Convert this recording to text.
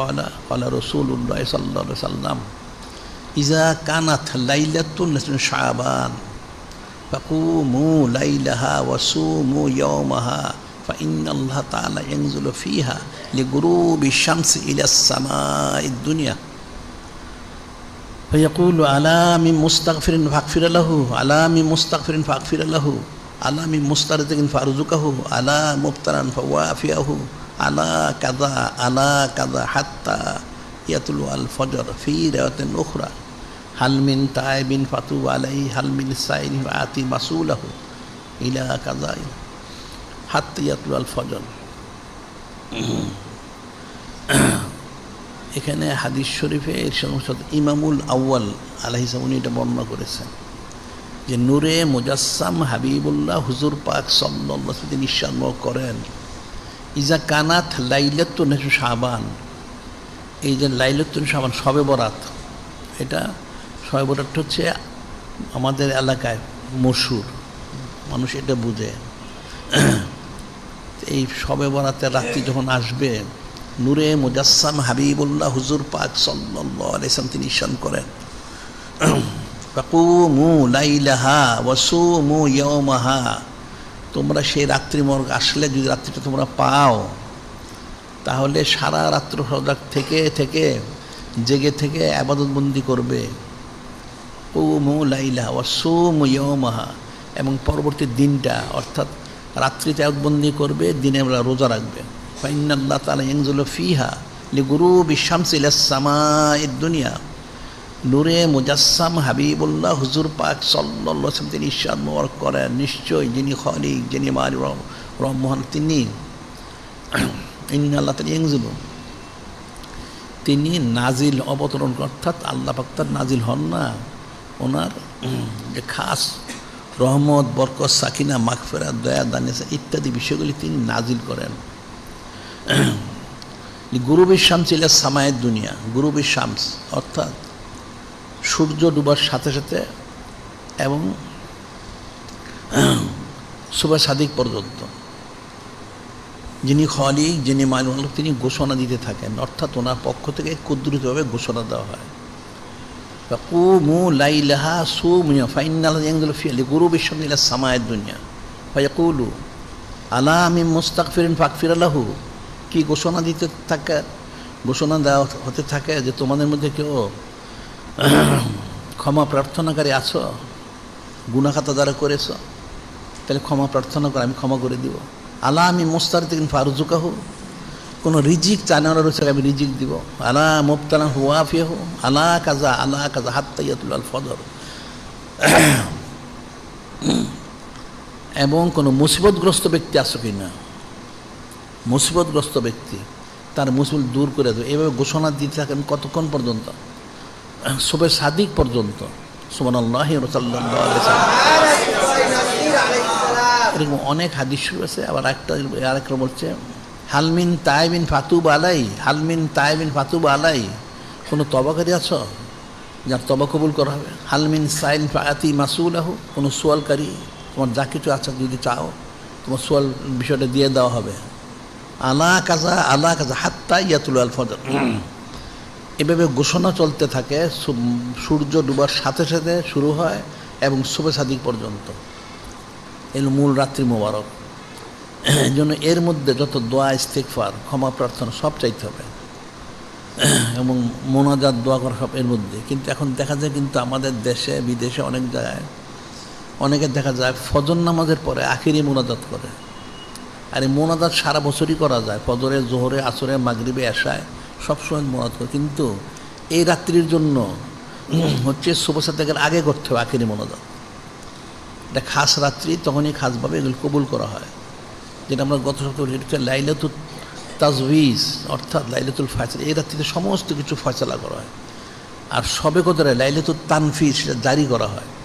قال قال رسول الله صلى الله عليه وسلم إذا كانت ليلة نصف شعبان فقوموا ليلها وصوموا يومها فإن الله تعالى ينزل فيها لغروب الشمس إلى السماء الدنيا. فيقول ألا من مستغفر فاغفر له ألا من مستغفر فاغفر له ألا من مسترزق فارزقه ألا مبتلا فوافيه আলা কাদা আলা কাদা হাত্তা ইয়াতুল আল ফজর ফি রেওয়াতেন ওখরা হালমিন তাইবিন ফাতু আলাই হালমিন সাইন আতি মাসুলাহু ইলা কাদা হাত ইয়াতুল আল ফজর। এখানে হাদিস শরীফে এর সমস্ত ইমামুল আউ্য়াল আলাহিসাম উনি এটা বর্ণনা করেছেন যে নূরে মুজাসসাম হাবিবুল্লাহ হুজুর পাক সাল্লাহ তিনি করেন ইজা কানাত লাইলাত্তু নেসু সাবান এই যে লাইলাত্তুন সাবান সবে বরাত, এটা সবে বরাত হচ্ছে আমাদের এলাকায় মশুর, মানুষ এটা বুঝে। এই সবে বরাতের রাত্রি যখন আসবে, নূরে মুজাসসাম হাবিবুল্লাহ হুজুর পাক সাল্লাহ আলাইসাম তিনি ঈশান করেন। ফাকুমু লাইলাহা ওয়াসুমু ইয়াউমাহা তোমরা সেই রাত্রি মর্গ আসলে যদি রাত্রিটা তোমরা পাও, তাহলে সারা রাত্র সজাগ থেকে থেকে, জেগে থেকে আবাদতবন্দি করবে। ও মু লাইলা ওয়াসুমু ইয়াউমাহা। এবং পরবর্তী দিনটা, অর্থাৎ রাত্রিতে আবাদতবন্দি করবে, দিনে আমরা রোজা রাখবে। ফাইনাল্লাহ তালা ইংজুল ফিহা লি গুরু বিশ্বামস ইলাসামা দুনিয়া নূরে মুজাসসাম হাবিবুল্লাহ হুজুর পাক সাল্লাহ তিনি ইশাদ মোয়ার করেন। নিশ্চয় যিনি খলিক, যিনি মারি রহমান তিনি। ইন্নাল্লাহ তালা ইংজুল তিনি নাজিল অবতরণ, অর্থাৎ আল্লাহ পাক্তার নাজিল হন না। ওনার যে খাস রহমত, বরকত, সাকিনা মাগফেরা দয়া দানিসা ইত্যাদি বিষয়গুলি তিনি নাজিল করেন। গুরুবীর শামস ইলা সামায়ের দুনিয়া গুরুবীর শামস, অর্থাৎ সূর্য ডুবার সাথে সাথে এবং সুবা সাদিক পর্যন্ত, যিনি খলিক, যিনি মালুম তিনি ঘোষণা দিতে থাকেন। অর্থাৎ ওনার পক্ষ থেকে কুদ্রুতভাবে ঘোষণা দেওয়া হয়। কু কুমু লাইলাহা সুমিয়া ফাইনাল ফিয়ালি গুরু বিশ্বমিলা সামায়ের দুনিয়া। ফাইকুলু আলা আমি মুস্তাক ফিরিন ফাক ফিরালাহু কি ঘোষণা দিতে থাকে, ঘোষণা দেওয়া হতে থাকে যে তোমাদের মধ্যে কেউ ক্ষমা প্রার্থনাকারী আছো? গুণাখাতা যারা করেছ, তাহলে ক্ষমা প্রার্থনা করে, আমি ক্ষমা করে দিব। আলা আমি মোস্তার থেকে ফারুজুকাহু কোনো রিজিক চানানোর রয়েছে আমি রিজিক দিব। আলা মুফতানা হুয়াফিয়া হু আলা কাজা আলা কাজা হাত্তাইয়াতুল আল ফদর। এবং কোনো মুসিবতগ্রস্ত ব্যক্তি আসো কি না? মুসিবতগ্রস্ত ব্যক্তি, তার মুসিবত দূর করে দেবে এভাবে ঘোষণা দিতে থাকেন কতক্ষণ পর্যন্ত? সবে সাদিক পর্যন্ত। এরকম অনেক হাদিস আছে, আবার একটা আরেকটা বলছে হালমিন তাইবিন ফাতুব আলাই হালমিন তাইবিন ফাতুব আলাই কোনো তবাকারী আছো? যার তবা কবুল করা হবে। হালমিন সাইন ফায়াতি মাসুল আহু কোনো সোয়ালকারী তোমার যা কিছু আছে যদি চাও, তোমার সোয়াল বিষয়টা দিয়ে দেওয়া হবে। আলা কাজা আলা কাজা হাত্তা ইয়াতুল আল ফজর। এভাবে ঘোষণা চলতে থাকে সূর্য ডুবার সাথে সাথে শুরু হয় এবং শুভে সাদিক পর্যন্ত। এর মূল রাত্রি মোবারক। এই জন্য এর মধ্যে যত দোয়া ইস্তেকফার ক্ষমা, প্রার্থনা সব চাইতে হবে। এবং মোনাজাত, দোয়া করা সব এর মধ্যে। কিন্তু এখন দেখা যায় কিন্তু আমাদের দেশে, বিদেশে অনেক জায়গায়, অনেকে দেখা যায় ফজর নামাজের পরে আখিরি মোনাজাত করে। আর এই মোনাজাত সারা বছরই করা যায়। ফজরে, জোহরে, আসরে, মাগরিবে এসায় সবসময় মোনাজাত করে কিন্তু এই রাত্রির জন্য হচ্ছে শুভসাতেকের আগে করতে হবে আখেরি মোনাজাত এটা খাস রাত্রি, তখনই খাসভাবে এগুলো কবুল করা হয়। যেটা আমরা গত সপ্তাহে হচ্ছে লাইলাতুল তাজভিজ অর্থাৎ লাইলাতুল ফায়সালা এই রাত্রিতে সমস্ত কিছু ফয়সলা করা হয়। আর সবে কতরে? লাইলাতুল তানফিজ সেটা জারি করা হয়।